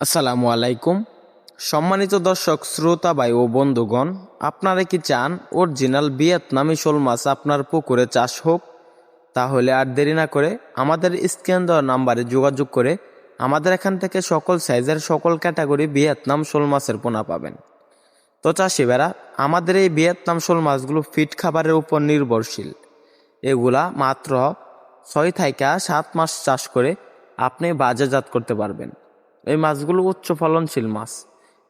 আসসালামু আলাইকুম। সম্মানিত দর্শক, শ্রোতা ভাই ও বন্ধুগণ, আপনারা কি চান অরিজিনাল ভিয়েতনামি শোল মাছ আপনার পুকুরে চাষ হোক? তাহলে আর দেরি না করে আমাদের স্ক্যান দেওয়া নাম্বারে যোগাযোগ করে আমাদের এখান থেকে সকল সাইজের সকল ক্যাটাগরি ভিয়েতনাম শোল মাছের পোনা পাবেন। তো চাষিবেরা আমাদের এই ভিয়েতনাম শোল মাছগুলো ফিট খাবারের উপর নির্ভরশীল। এগুলা মাত্র ছয় থেকে সাত মাস চাষ করে আপনি বাজারজাত করতে পারবেন। এই মাছগুলো উচ্চ ফলনশীল মাছ।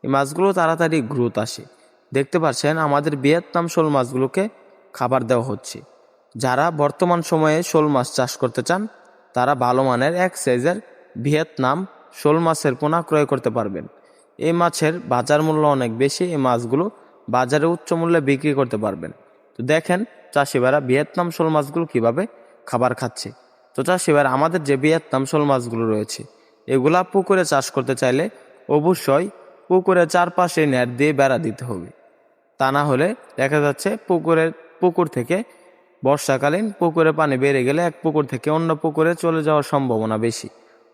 এই মাছগুলো তাড়াতাড়ি গ্রোথ আসে। দেখতে পাচ্ছেন, আমাদের ভিয়েতনাম শোল মাছগুলোকে খাবার দেওয়া হচ্ছে। যারা বর্তমান সময়ে শোল মাছ চাষ করতে চান, তারা ভালো মানের এক সাইজের ভিয়েতনাম শোল মাছের পোনা ক্রয় করতে পারবেন। এই মাছের বাজার মূল্য অনেক বেশি, এই মাছগুলো বাজারে উচ্চ মূল্যে বিক্রি করতে পারবেন। তো দেখেন চাষিবারা ভিয়েতনাম শোল মাছগুলো কীভাবে খাবার খাচ্ছে। তো চাষিবার আমাদের যে ভিয়েতনাম শোল মাছগুলো রয়েছে এগুলা পুকুরে চাষ করতে চাইলে অবশ্যই পুকুরের চারপাশে নেট দিয়ে বেড়া দিতে হবে। তা না হলে দেখা যাচ্ছে পুকুরের পুকুর থেকে বর্ষাকালীন পুকুরে পানি বেড়ে গেলে এক পুকুর থেকে অন্য পুকুরে চলে যাওয়ার সম্ভাবনা বেশি।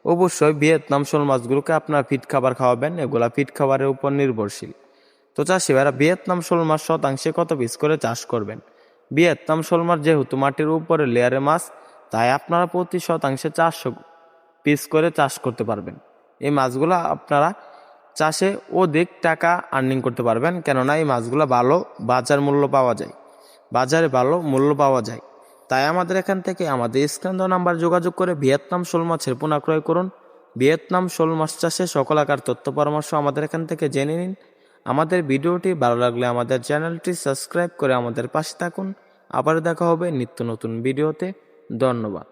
অবশ্যই ভিয়েতনাম শোল মাছগুলোকে আপনার ফিট খাবার খাওয়াবেন, এগুলা ফিট খাবারের উপর নির্ভরশীল। তো চাষিভাইরা ভিয়েতনাম শোল মাছ শতাংশে কত পিস করে চাষ করবেন? ভিয়েতনাম শোল মাছ যেহেতু মাটির উপরে লেয়ারে মাছ, তাই আপনারা প্রতি শতাংশে চারশো পিস করে চাষ করতে পারবেন। এই মাছগুলো আপনারা চাষে অধিক টাকা আর্নিং করতে পারবেন, কেননা এই মাছগুলো ভালো বাজার মূল্য পাওয়া যায়। বাজারে ভালো মূল্য পাওয়া যায়। তাই আমাদের এখান থেকে আমাদের স্ক্যান নাম্বার যোগাযোগ করে ভিয়েতনাম শোল মাছের পোনা ক্রয় করুন। ভিয়েতনাম শোল মাছ চাষে সকল আকার তথ্য পরামর্শ আমাদের এখান থেকে জেনে নিন। আমাদের ভিডিওটি ভালো লাগলে আমাদের চ্যানেলটি সাবস্ক্রাইব করে আমাদের পাশে থাকুন। আবার দেখা হবে নিত্য নতুন ভিডিওতে। ধন্যবাদ।